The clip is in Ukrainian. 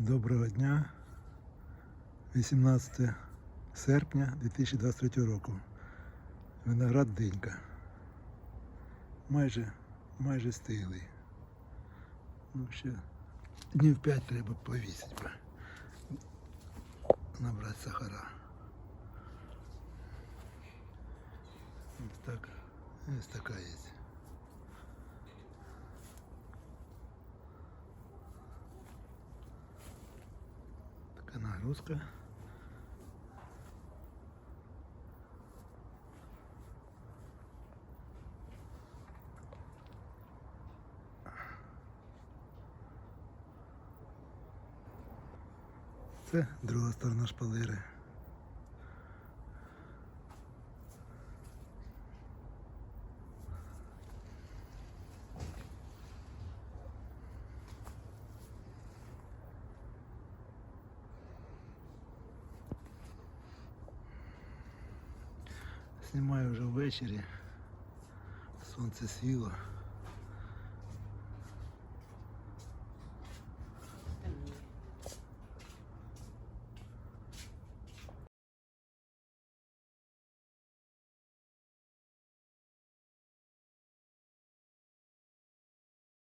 Доброго дня. 18 серпня 2023 року. Виноград динька. Майже, майже стиглий. Ну, ще днів 5 треба повісити. Набрати сахара. Ось так. Ось така є. Така нагрузка. Це друга сторона шпалери. Знімаю вже ввечері. Сонце свіло.